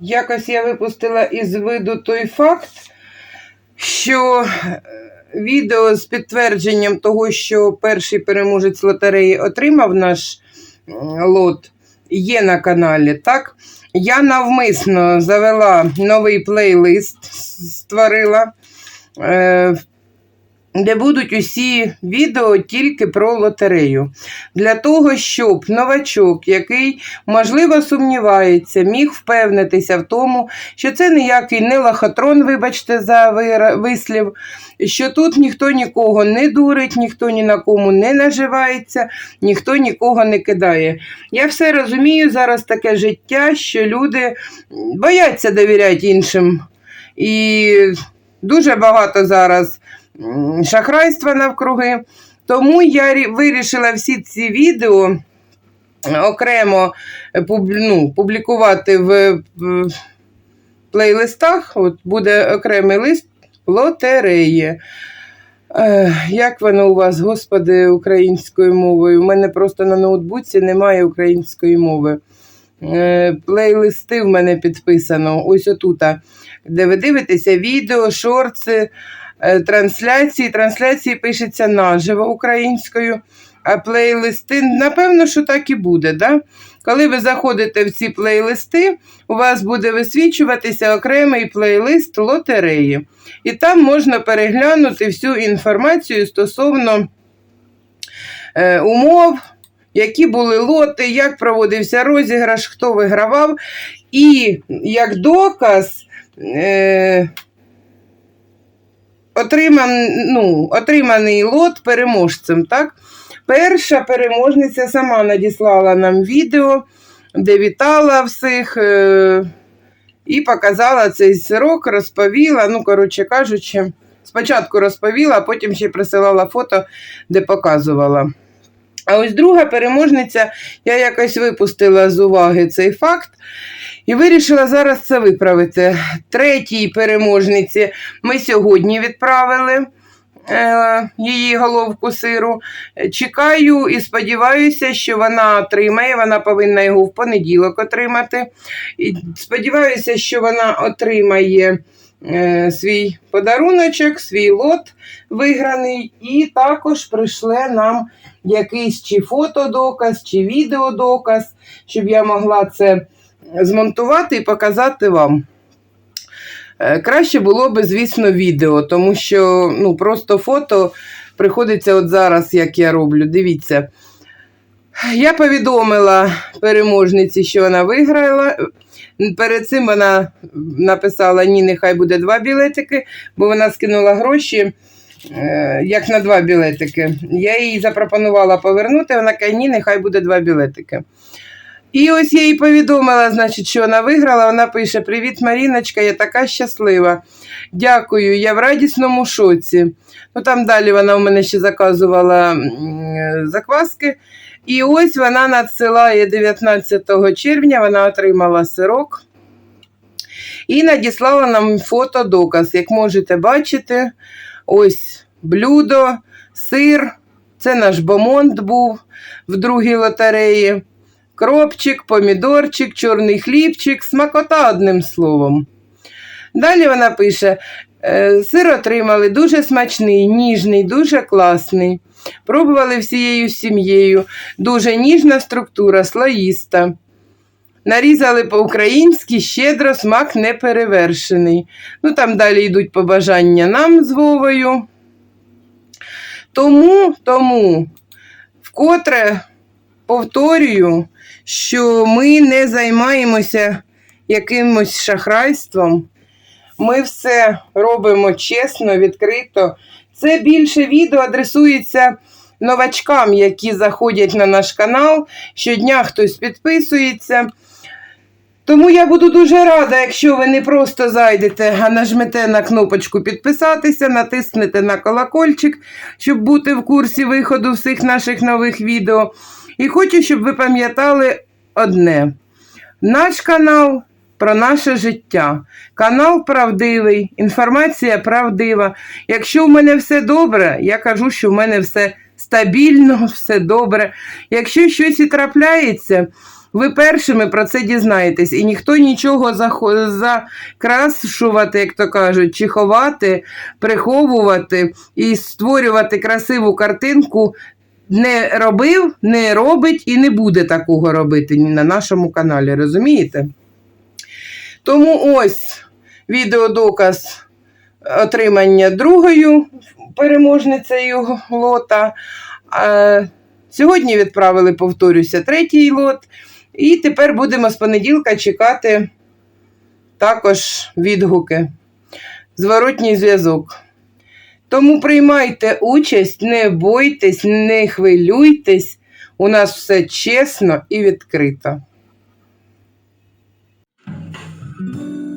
Якось я випустила із виду той факт, що е, відео з підтвердженням того, що перший переможець лотереї отримав наш лот, є на каналі. Так, я навмисно завела новий плейлист, створила. Е, де будуть усі відео тільки про лотерею. Для того, щоб новачок, який, можливо, сумнівається, міг впевнитися в тому, що це ніякий не лохотрон, вибачте, за вислів, що тут ніхто нікого не дурить, ніхто ні на кому не наживається, ніхто нікого не кидає. Я все розумію, зараз таке життя, що люди бояться довіряти іншим. І дуже багато зараз шахрайства навкруги. Тому я вирішила всі ці відео окремо е, ну, публікувати в, плейлистах. От буде окремий лист лотереї. Е, Як воно у вас, господи, українською мовою? У мене просто на ноутбуці немає української мови. Е, Плейлисти в мене підписано. Ось отута, де ви дивитеся відео, шорти, е, трансляції. Трансляції пишеться наживо українською, а плейлисти, напевно, що так і буде. Да? Коли ви заходите в ці плейлисти, у вас буде висвічуватися окремий плейлист лотереї. І там можна переглянути всю інформацію стосовно е, умов, які були лоти, як проводився розіграш, хто вигравав. І як доказ е, отриман, ну, отриманий лот переможцем. Так? Перша переможниця сама надіслала нам відео, де вітала всіх е, і показала цей сирок, розповіла. Ну, коротше кажучи, спочатку розповіла, а потім ще присилала фото, де показувала. А ось друга переможниця, я якось випустила з уваги цей факт і вирішила зараз це виправити. Третій переможниці ми сьогодні відправили е, її головку сиру. Чекаю і сподіваюся, що вона отримає. Вона повинна його в понеділок отримати. І сподіваюся, що вона отримає е, свій подаруночок, свій лот виграний, і також прийшле нам якийсь чи фотодоказ, чи відеодоказ, щоб я могла це змонтувати і показати вам. Е, Краще було би, звісно, відео, тому що ну, просто фото приходиться от зараз, як я роблю. Дивіться. Я повідомила переможниці, що вона виграла. Перед цим вона написала: ні, нехай буде два білетики, бо вона скинула гроші е, як на два білетики. Я їй запропонувала повернути, вона каже, ні, нехай буде два білетики. І ось я їй повідомила, значить, що вона виграла. Вона пише: Привіт, Маріночка, я така щаслива. Дякую, я в радісному шоці. Ну там далі вона у мене ще заказувала закваски. І ось вона надсилає 19 червня, вона отримала сирок і надіслала нам фотодоказ. Як можете бачити, ось блюдо, сир. Це наш бомонд був в другій лотереї. Кропчик, помідорчик, чорний хлібчик, смакота одним словом. Далі вона пише: «Е, сир отримали дуже смачний, ніжний, дуже класний. Пробували всією сім'єю. Дуже ніжна структура, слоїста. Нарізали по-українськи, щедро, смак неперевершений. Ну, там далі йдуть побажання нам з Вовою. Тому, тому, вкотре повторюю, що ми не займаємося якимось шахрайством. Ми все робимо чесно, відкрито. Це більше відео адресується новачкам, які заходять на наш канал. Щодня хтось підписується. Тому я буду дуже рада, якщо ви не просто зайдете, а нажмете на кнопочку підписатися, натиснете на колокольчик, щоб бути в курсі виходу всіх наших нових відео. І хочу, щоб ви пам'ятали одне: наш канал про наше життя. Канал правдивий, інформація правдива. Якщо в мене все добре, я кажу, що в мене все стабільно, все добре. Якщо щось і трапляється, ви першими про це дізнаєтесь, і ніхто нічого закрашувати, як то кажуть, чи ховати, приховувати і створювати красиву картинку не робив, не робить і не буде такого робити на нашому каналі, розумієте? Тому ось відеодоказ отримання другою переможницею лота. Сьогодні відправили, повторюся, третій лот. І тепер будемо з понеділка чекати також відгуки, зворотній зв'язок. Тому приймайте участь, не бойтесь, не хвилюйтесь. У нас все чесно і відкрито. Amen.